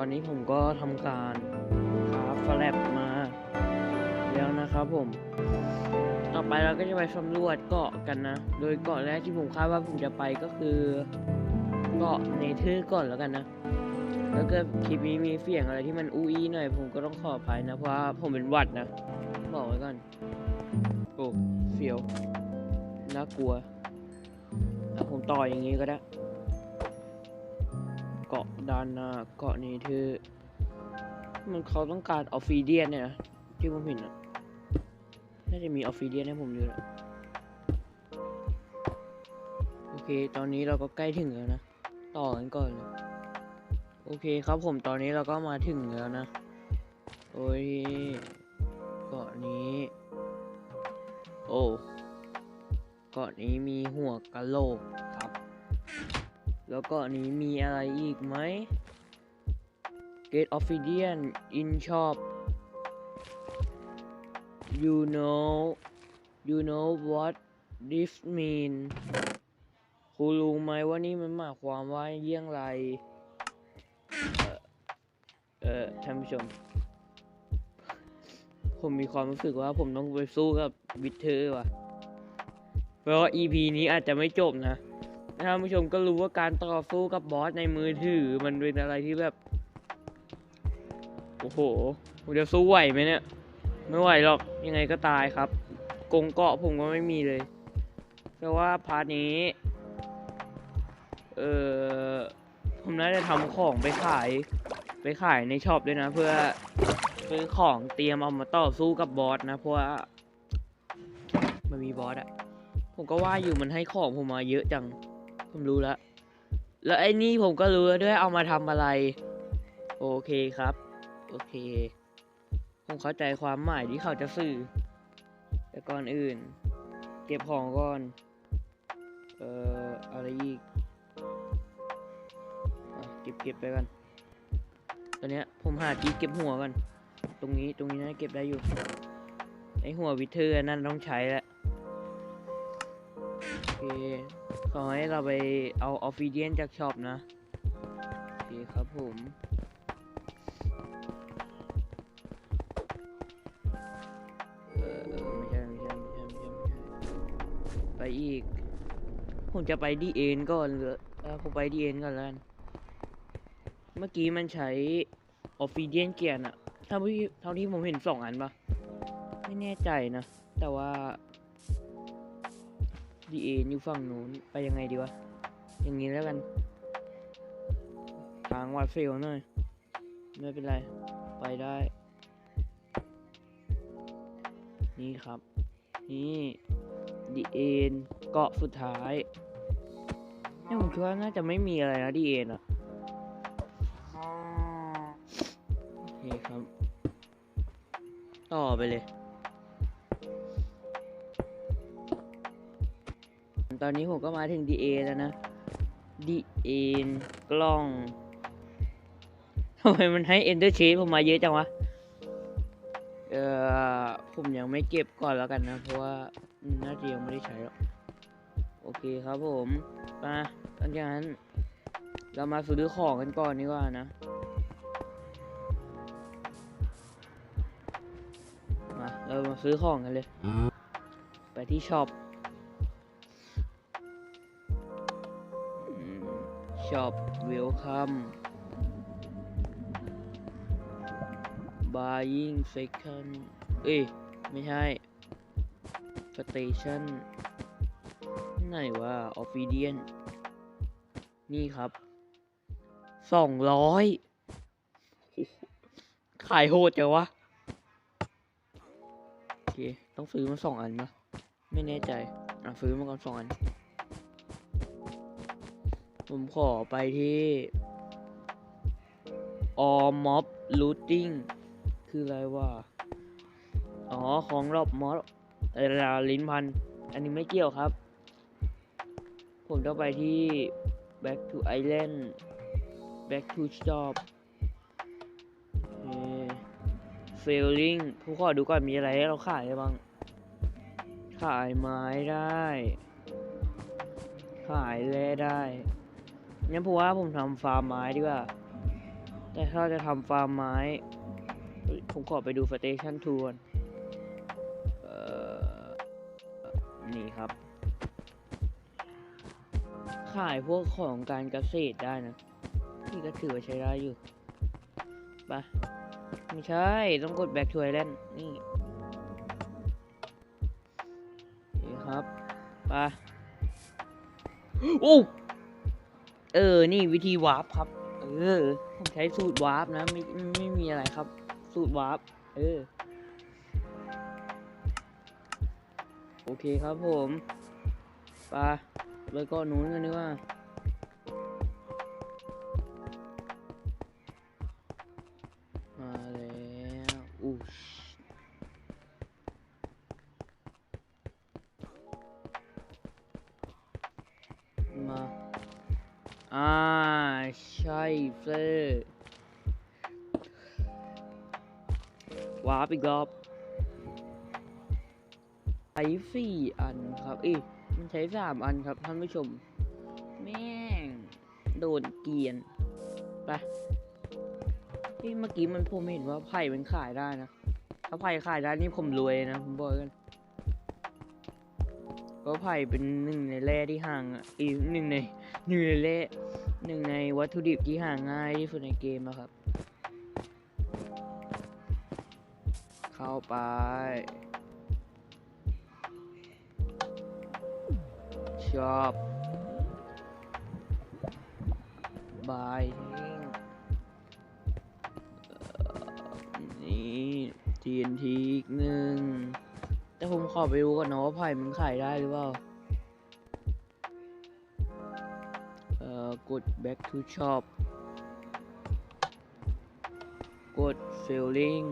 ตอนนี้ผมก็ทำการคราฟแฟลปมา แล้วนะครับผม ต่อไปเราก็จะไปสำรวจเกาะกันนะ โดยเกาะแรกที่ผมคาดว่าผมจะไปก็คือเกาะเนเธอร์ก่อนแล้วกันนะแล้วก็คลิปนี้มีเสียงอะไรที่มันอู้อี้หน่อย ผมก็ต้องขออภัยนะ เพราะว่าผมเป็นหวัดนะ บอกไว้ก่อนโอ้เฟียวน่ากลัวแล้วผมต่ออย่างนี้ก็ได้ เกาะด้านหน้าเกาะนี้คือ มันเขาต้องการออฟฟิเดียนเนี่ยนะที่ผมเห็นนะน่าจะมีออฟฟิเดียนให้ผมอยู่แล้วโอเค ตอนนี้เราก็ใกล้ถึงแล้วนะ ต่อกันก่อนเลยโอเคครับผมตอนนี้เราก็มาถึงแล้วนะ โอ้ยเกาะนี้ โอ้เกาะนี้มีหัวกะโหลก แล้วกาะนี้มีอะไรอีกไหม Get Obsidian in shop you know you know what this mean คุณรู้ไหมว่านี่มันหมายความว่าเยี่ยงไร เอ่อท่านผู้ชม ผมมีความรู้สึกว่าผมต้องไปสู้กับวิเทอร์ว่ะ เพราะว่า EP นี้อาจจะไม่จบนะ ท่านผู้ชมก็รู้ว่าการต่อสู้กับบอสในมือถือ มันเป็นอะไรที่แบบ โอ้โหผมจะสู้ไหวไหมเนี่ย ไม่ไหวหรอก ยังไงก็ตายครับ กงเกาะผมก็ไม่มีเลย แต่ว่าพาร์ทนี้ เออผมน่าจะทำของไปขาย ไปขายในช็อปด้วยนะ เพื่อซื้อของเตรียมเอามาต่อสู้กับบอสนะ เพราะว่ามันมีบอสอะผมก็ว่าอยู่มันให้ของผมมาเยอะจัง ผมรู้แล้วแล้วไอ้นี่ผมก็รู้ด้วยเอามาทำอะไร โอเคครับ โอเค ผมเข้าใจความหมายที่เขาจะสื่อ แต่ก่อนอื่น เก็บของก่อน เอ่ออะไรอีกเก็บเก็บไปกันตอนเนี้ยผมหาที่เก็บหัวกัน ตรงนี้ตรงนี้นะเก็บได้อยู่ ไอหัววิเทอร์นั่นต้องใช้แล้วโอเค ขอให้เราไปเอาออฟฟิเดียนจากช็อปนะ โอเคครับผม เออไม่ใช่ไม่ใช่ไม่ใช่ไม่ใช่ไม่ใช่ไปอีก ผมจะไปดีเอ็นก่อนเหรอเออผมไปดีเอ็นก่อนแล้วกันเมื่อกี้มันใช้ออฟฟิเดียนเกียร์อะเท่าที่เท่าที่ผมเห็นสองอันปะไม่แน่ใจนะ แต่ว่า ดีเอ็นอยู่ฝั่งนู้นไปยังไงดีวะ อย่างนี้แล้วกันทางวัดเฟลหน่อย ไม่เป็นไร ไปได้ นี่ครับ นี่ดีเอ็นเกาะสุดท้ายเนี่ยผมคิดว่าน่าจะไม่มีอะไรนะดีเอ็นอะโอเคครับ ต่อไปเลย ตอนนี้ผมก็มาถึงดีเอแล้วนะดีเอ็นกล้องทำไมมันให้ Ender Chase ผมมาเยอะจังวะ เอ่อผมยังไม่เก็บก่อนแล้วกันนะ เพราะว่าน่าจะยังไม่ได้ใช้หรอก โอเคครับผม มาหลังจากนั้น เรามาซื้อของกันก่อนดีกว่านะ มา เรามาซื้อของกันเลย ไปที่ช็อป ช็อปเวลคัม buying second เอ้ย ไม่ใช่ station ไหนวะ Obsidian นี่ครับสองร้อยขายโหดจังวะ โอเค ต้องซื้อมาสองอันปะไม่แน่ใจ อะ ซื้อมาก่อนสองอัน ผมขอไปที่ all mob looting คืออะไรวะ อ๋อ ของรอบมอสเราลิ้นพัน อันนี้ไม่เกี่ยวครับ ผมต้องไปที่ back to island back to shop เอ่อ failing ผู้ขอดูก่อนมีอะไรให้เราขายได้บ้าง ขายไม้ได้ ขายแร่ได้ งั้นผมว่าผมทำฟาร์มไม้ดีกว่า แต่ถ้าจะทำฟาร์มไม้ ผมขอไปดูสเตชันทัวร์เออนี่ครับ ขายพวกของการเกษตรได้นะ นี่ก็ถือว่าใช้ได้อยู่ไปะไม่ใช่ ต้องกด back to island นี่นี่ครับไปะโอ้ เออ นี่วิธีวาร์ปครับ เออผมใช้สูตรวาร์ปนะไม่ไม่ไม่มีอะไรครับ สูตรวาร์ป เออ โอเคครับผม ไปเลยก็นู้นกันดีกว่า อ่าใช่เซ่วาร์ปอีกรอบใช้สี่อันครับเอ้ยมันใช้สามอันครับท่านผู้ชม แม่ง โดนเกียนไปเมื่อกี้มันผมเห็นว่าไผ่มันขายได้นะ ถ้าไผ่ขายได้นี่ผมรวยนะ ผมบอกกัน เพราะไผ่เป็นหนึ่งในแร่ที่ห่างอีกหนึ่งในหนึ่งในแร่หนึ่งในวัตถุดิบที่หาง่ายที่สุดในเกมอะครับ เข้าไปชอบบายนี่ TNT อีกหนึ่ง ผมขอไปดูก่อนนะว่าไผ่มันขายได้หรือเปล่า เอ่อกด back to shop กด selling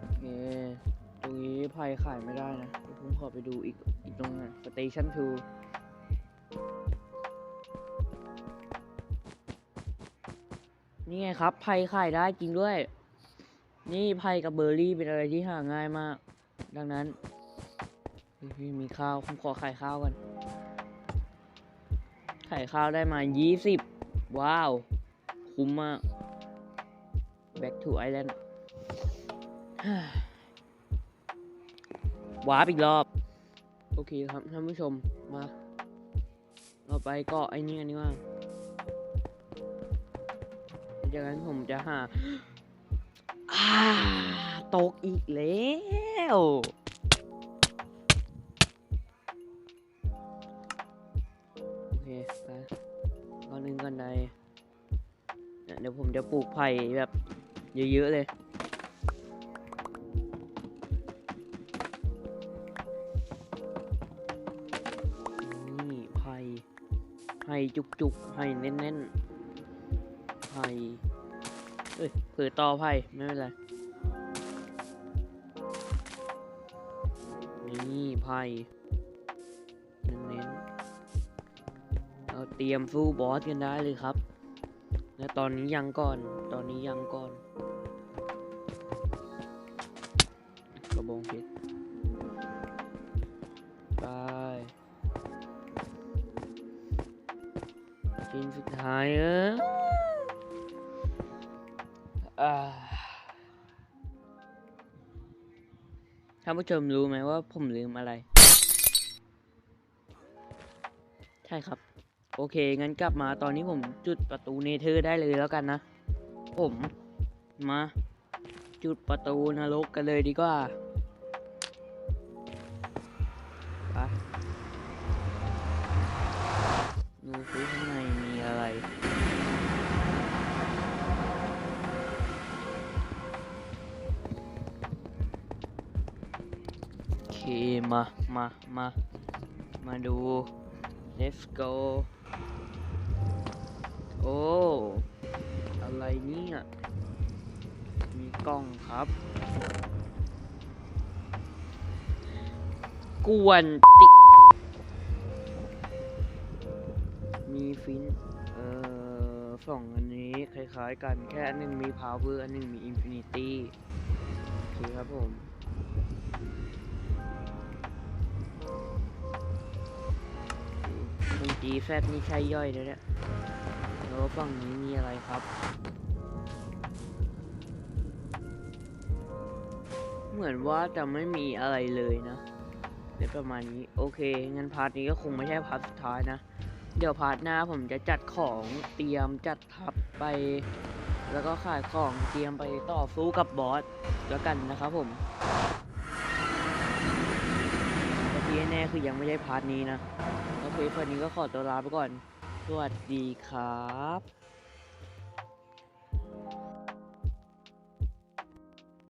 โอเคตรงนี้ไผ่ขายไม่ได้นะเดี๋ยวผมขอไปดูอีกอีกตรงนั้น station 2 นี่ไงครับไผ่ขายได้จริงด้วย นี่ไผ่กับเบอร์รี่เป็นอะไรที่หาง่ายมาก ดังนั้นพี่มีข้าวผมขอขายข้าวกันขายข้าวได้มายี่สิบว้าว คุ้มมาก back to island วาปอีกรอบ โอเคครับท่านผู้ชมมาเราไปเกาะไอ้นี่กันดีกว่า จากนั้นผมจะหาอ่าตกอีกแล้ว โอเคไปก่อนหนึ่งก่อนใดเนี่ยเดี๋ยวผมจะปลูกไผ่แบบเยอะ ๆ เลยนี่ไผ่ไผ่จุกๆไผ่แน่นๆไผ่ เอ้ยเผือต่อไผ่ไม่เป็นไร นี่ไผ่เน้นๆเราเตรียมสู้บอสกันได้เลยครับ และตอนนี้ยังก่อน ตอนนี้ยังก่อน กระบองเพชรไปชิ้นสุดท้ายเออ ท่านผู้ชมรู้ไหมว่าผมลืมอะไร ใช่ครับ โอเค งั้นกลับมาตอนนี้ผมจุดประตูเนเธอร์ได้เลยแล้วกันนะ ผม มา จุดประตูนรกกันเลยดีกว่า มา มา มา มาดู let's go โอ้ อะไรเนี่ยมีกล้องครับ กวนติ มีฟิน เอ่อสองอันนี้คล้ายๆกันแค่อันหนึงมี power อันหนึงมี infinity โอเคครับผม เมื่อกี้จีแฟบนี่ใช่ย่อยเลยเนี่ยแล้วฝั่งนี้มีอะไรครับ เหมือนว่าจะไม่มีอะไรเลยนะในประมาณนี้ โอเค งั้นพาร์ทนี้ก็คงไม่ใช่พาร์ทสุดท้ายนะ เดี๋ยวพาร์ทหน้าผมจะจัดของเตรียมจัดทับไป แล้วก็ขายของเตรียมไปต่อสู้กับบอสแล้วกันนะครับผม แต่ที่แน่ๆคือยังไม่ใช่พาร์ทนี้นะ โอเคพาร์ทนี้ก็ขอตัวลาไปก่อน สวัสดีครับ